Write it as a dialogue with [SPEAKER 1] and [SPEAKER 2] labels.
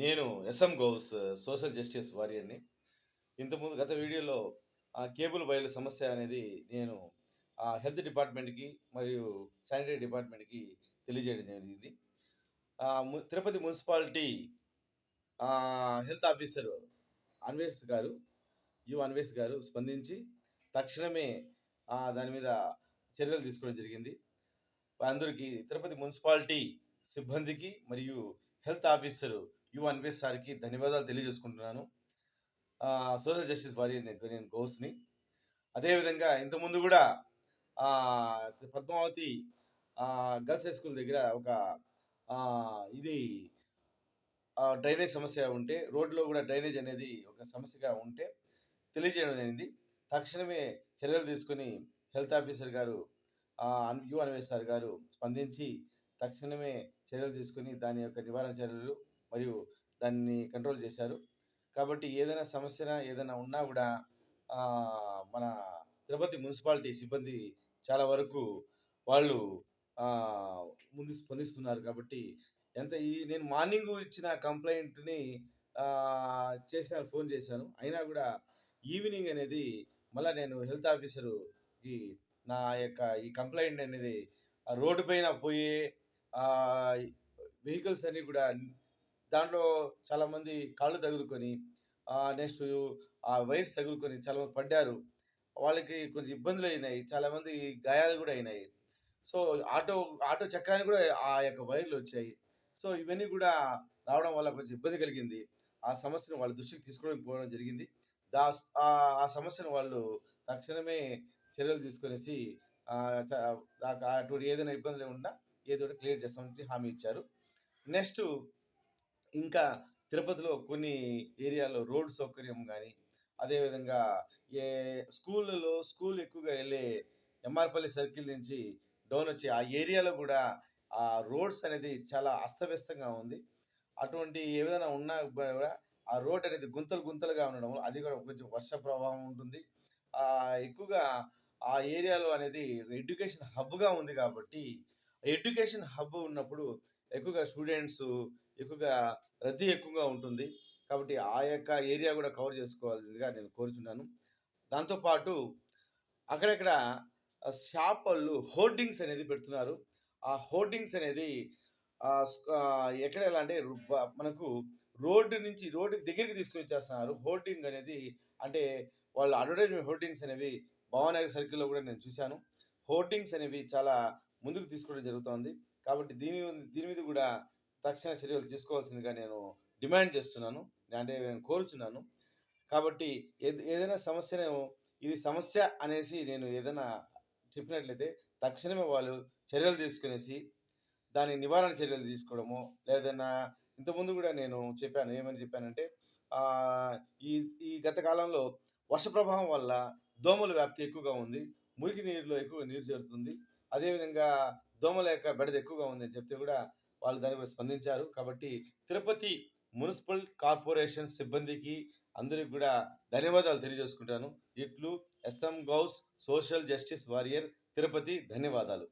[SPEAKER 1] నేను SM Ghouse social justice వారియర్ని. ఇంతకుముందు గత వీడియోలో ఆ కేబుల్ వైర్ల సమస్య అనేది నేను ఆ హెల్త్ డిపార్ట్మెంట్కి మరియు శానిటరీ డిపార్ట్మెంట్కి తెలియజేయడం జరిగింది. Tirupati municipality health officer Anvesh garu U Anvesh గారు స్పందించి తక్షణమే దాని మీద చర్యలు తీసుకోవడం జరిగింది. అందరికీ తిరుపతి మున్సిపాలిటీ సిబ్బందికి మరియు హెల్త్ ఆఫీసర్ యు అన్వేష్ సార్కి ధన్యవాదాలు తెలియజేసుకుంటున్నాను సోషల్ జస్టిస్ వారి నేను గౌస్ని అదేవిధంగా ఇంతకుముందు కూడా పద్మావతి గర్ల్స్ హై స్కూల్ దగ్గర ఒక ఇది డ్రైనేజ్ సమస్య ఉంటే రోడ్లో కూడా డ్రైనేజ్ అనేది ఒక సమస్యగా ఉంటే తెలియజేయడం జరిగింది. తక్షణమే చర్యలు తీసుకుని health officer garu U Anvesh sir garu స్పందించి తక్షణమే చర్యలు తీసుకుని దాని యొక్క నివారణ చర్యలు మరియు దాన్ని కంట్రోల్ చేశారు. కాబట్టి ఏదైనా సమస్య ఏదైనా ఉన్నా కూడా మన తిరుపతి మున్సిపాలిటీ సిబ్బంది చాలా వరకు వాళ్ళు ముందు స్పందిస్తున్నారు. కాబట్టి ఎంత ఈ నేను మార్నింగ్ ఇచ్చిన కంప్లైంట్ని చేశాను ఫోన్ చేశాను. అయినా కూడా ఈవినింగ్ అనేది మళ్ళీ నేను హెల్త్ ఆఫీసరుకి నా యొక్క ఈ కంప్లైంట్ అనేది రోడ్డు పైన పోయే వెహికల్స్ అన్నీ కూడా దాంట్లో చాలామంది కాళ్ళు తగులుకొని నెక్స్ట్ ఆ వైర్స్ తగులుకొని చాలామంది పడ్డారు. వాళ్ళకి కొంచెం ఇబ్బందులు అయినాయి. చాలామంది గాయాలు కూడా అయినాయి. సో ఆటో ఆటో చక్రానికి కూడా ఆ యొక్క వైర్లు వచ్చాయి. సో ఇవన్నీ కూడా రావడం వల్ల కొంచెం ఇబ్బంది కలిగింది. ఆ సమస్యను వాళ్ళ దృష్టికి తీసుకోవడం పోవడం జరిగింది. దా ఆ- సమస్యను వాళ్ళు తక్షణమే చర్యలు తీసుకొనేసి ఆ, అటువంటి ఏదైనా ఇబ్బందులు ఉన్నా ఏదో క్లియర్ చేస్తామని హామీ ఇచ్చారు. నెక్స్ట్ ఇంకా తిరుపతిలో కొన్ని ఏరియాలో రోడ్ సౌకర్యం కానీ అదేవిధంగా ఏ స్కూళ్ళలో స్కూల్ ఎక్కువగా వెళ్ళే ఎంఆర్పల్లి సర్కిల్ నుంచి డౌన్ వచ్చి ఆ ఏరియాలో కూడా ఆ రోడ్స్ అనేది చాలా అస్తవ్యస్తంగా ఉంది. అటువంటి ఏదైనా ఉన్నా కూడా ఆ రోడ్ అనేది గుంతలు గుంతలుగా ఉండడం అది కూడా కొంచెం వర్ష ప్రభావం ఉంటుంది. ఎక్కువగా ఆ ఏరియాలో అనేది ఎడ్యుకేషన్ హబ్గా ఉంది కాబట్టి ఎడ్యుకేషన్ హబ్ ఉన్నప్పుడు ఎక్కువగా స్టూడెంట్స్ ఎక్కువగా రద్దీ ఎక్కువగా ఉంటుంది. కాబట్టి ఆ యొక్క ఏరియా కూడా కవర్ చేసుకోవాల్సిందిగా నేను కోరుచున్నాను. దాంతోపాటు అక్కడక్కడ షాప్ వాళ్ళు హోర్డింగ్స్ అనేది పెడుతున్నారు. ఆ హోర్డింగ్స్ అనేది ఎక్కడ ఎలా అంటే మనకు రోడ్డు నుంచి రోడ్డు దగ్గరికి తీసుకొని వచ్చేస్తున్నారు. హోర్డింగ్ అనేది అంటే వాళ్ళు అడ్వర్టైజ్మెంట్ హోర్డింగ్స్ అనేవి భవానగర్ సర్కిల్లో కూడా నేను చూశాను. హోర్డింగ్స్ అనేవి చాలా ముందుకు తీసుకోవడం జరుగుతోంది. కాబట్టి దీని దీని మీద కూడా తక్షణ చర్యలు తీసుకోవాల్సిందిగా నేను డిమాండ్ చేస్తున్నాను. అంటే నేను కోరుచున్నాను. కాబట్టి ఏదైనా సమస్యను ఇది సమస్య అనేసి నేను ఏదైనా చెప్పినట్లయితే తక్షణమే వాళ్ళు చర్యలు తీసుకునేసి దాని నివారణ చర్యలు తీసుకోవడము లేదన్నా ఇంతకుముందు కూడా నేను చెప్పాను. ఏమని చెప్పానంటే ఈ ఈ గత కాలంలో వర్ష ప్రభావం వల్ల దోమల వ్యాప్తి ఎక్కువగా ఉంది. మురికి నీరులో ఎక్కువ నీరు చేరుతుంది. అదేవిధంగా దోమల యొక్క బెడద ఎక్కువగా ఉంది అని చెప్తే కూడా వాళ్ళు దాని స్పందించారు. కాబట్టి తిరుపతి మున్సిపల్ కార్పొరేషన్ సిబ్బందికి అందరికి కూడా ధన్యవాదాలు తెలియజేసుకుంటాను. ఇట్లు SM Ghouse social justice warrior Tirupati ధన్యవాదాలు.